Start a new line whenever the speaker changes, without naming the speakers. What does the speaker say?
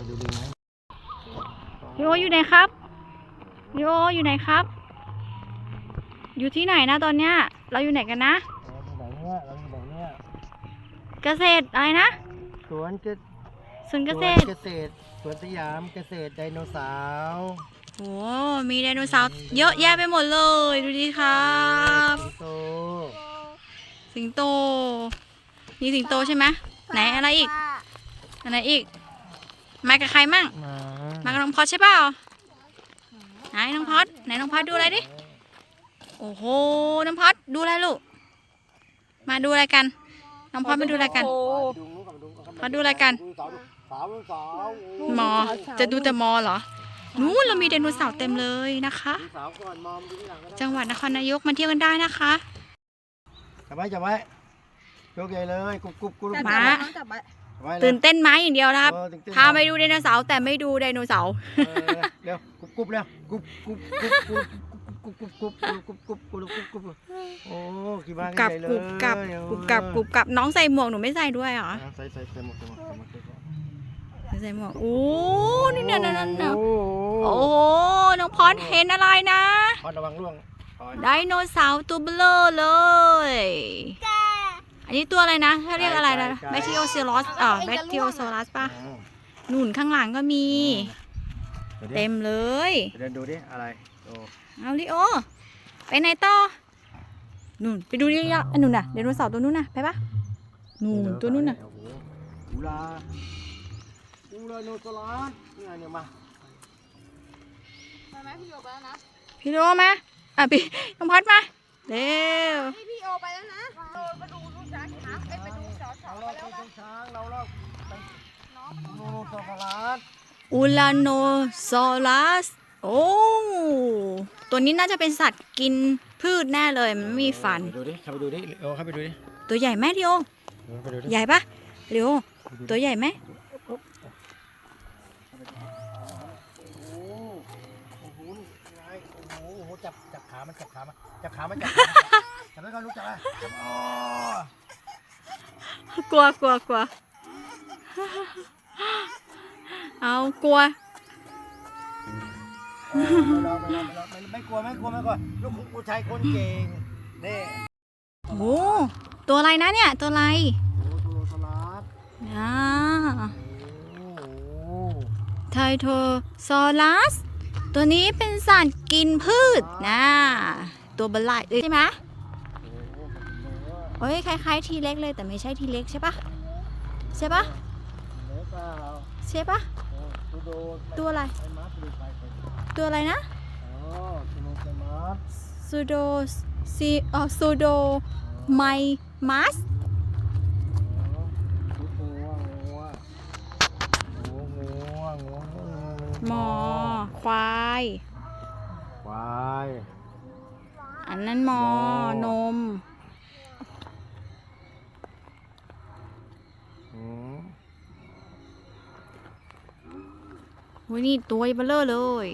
ไปดูลิงไหม
ลิโออยู่ไหนครับลิโออยู่ไหนครับ อยู่ที่ไหนนะตอนเนี้ย เราอยู่ไหนกันนะ
เราอยู่ไหนเนี่ยเราอยู่ไหนเนี่ย
เกษตรอะไรนะ
สวนเกษ
สวนเกษ
ส
ต
วน
ร
เกษตรสวนสยามเกษตรไดโนเสาร์
โอ้มีไดโนเสาร์เยอะแยะไปหมดเลยดูดิครับ
สิงโต
สิงโตมีสิงโตใช่ไหมไหนอะไรอีกอะไรอีก มากับใครมั่ง
หมา
มากับน้องพอดใช่เปล่าไหนน้องพอดไหนน้องพอดดูอะไรดิ โอ้โห น้องพอดดูอะไรลูก มาดูอะไรกัน น้องพอดมาดูอะไรกัน
ดูนู้นกับดูกับ
มาดูอะไรกัน
ดูสาวสาวสาวโอ้
มอ จะดูแต่มอเหรอ นู้นเรามีไดโนเสาร์เต็มเลยนะคะ
ดูสาวก่อนมอมดูที่หลังก็ได้
จังหวัดนครนายกมาเที่ยวกันได้นะคะ
จับไว้จับไว้ยกใหญ่เลยกุบกุบกุบ
มา
จับไว้
จับไว้เลย
ตื่นเต้นไหมอย่างเดียวนะครับ
เออตื่นเต้น
พาไปดูไดโนเสาร์แต่ไม่ดูไดโนเสาร์
เออเร็วกุบกุบเร็วกุบกุบกุบกุบกุบกุบกุบกุบกุบกุบกุบกุบกุบโอ้กี่บ้าน
กับ
ใหญ่เลย
กรุบกับกรุบกับกรุบกับน้องใส่หมวกหนูไม่ใส่ด้วยเหรอ
อะใส่ใส่ใส่หมดใส่หมดใส่หมดใส่หมด
ใส่หมวกโอ้นี่นั่นนั่นนั่น
โอ้
โอ้โหน้องพอดเห็นอะไรนะ
พอดระวังร่วงพอด
ไดโนเสาร์ตัวเบลอเลย อันนี้ตัวอะไรนะเขาเรียกอะไรนะแบคทีโอซอรัสอ่าแบคทีโอซอรัสป่ะ
อืม
หนุนข้างหลังก็มี
ดี๋ยวดิ
เต็มเลย
เดินดูดิอะไรโอ้
เอาลิโอ ไปไหนต่อนู่นไปดูดิอะอันนู่นน่ะไดโนเสาร์ตัวนู้นน่ะไปปะนู่นตัวนู้นน่ะ
โอ้โหอูลาอูลาโนโซลัสนี่ไงเนี่ยมา
ไปไหมพี่โอไปแล้วนะ
พี่โลมาอะพี่น้องพัดมาเร็ว
ไปไปดูเสาเสา
เรา
ไป
ลอก
แล้ว
ไป
นะ
ช้างเราลอกไป
น้อง
โนโซลัส
อูลาโนซอรัส โอ้ ตัวนี้น่าจะเป็นสัตว์กินพืชแน่เลย มันไม่มีฟัน
ดูดิเข้าไปดูดิโอ้เข้าไปดูดิ
ตัวใหญ่ไหมลิโอ
เข้าไปดูดิ
ใหญ่ปะลิโอตัวใหญ่ไหม
โอ้โอ้โหนี่ไงโอ้โหโอ้โหจับจับขามันจับขามันจับขามันจับขาจับไว้ก่อนลูกจับไว้จับอ๋อก
ลัวกลัวกลัวเอากลัว
เออไม่รอไม่รอไม่ รอไม่ไม่กลัวไม่กลัวไม่กลัวลูกผู้ชายคนเก่งนี่
โอ้ตัวอะไรนะเนี่ยตัวอะไร
โอ้โหโทรสลัด
อ่า
โอ้โห
ไทโทซอรัสตัวนี้เป็นสัตว์กินพืชนะตัวเบลลายใช่ไหม
โอ้ย
คล้ายๆทีเล็กเลยแต่ไม่ใช่ทีเล็กใช่ปะใช่ปะใช่ปะ
ตั
วอะไร
ตั
วอะไรนะซูโดซีอ๋อซูโดไมมัส
ห
มอควาย
ควาย
อันนั้นห
มอ
น
ม
วันนี้ตัวเบลเลอร์เลย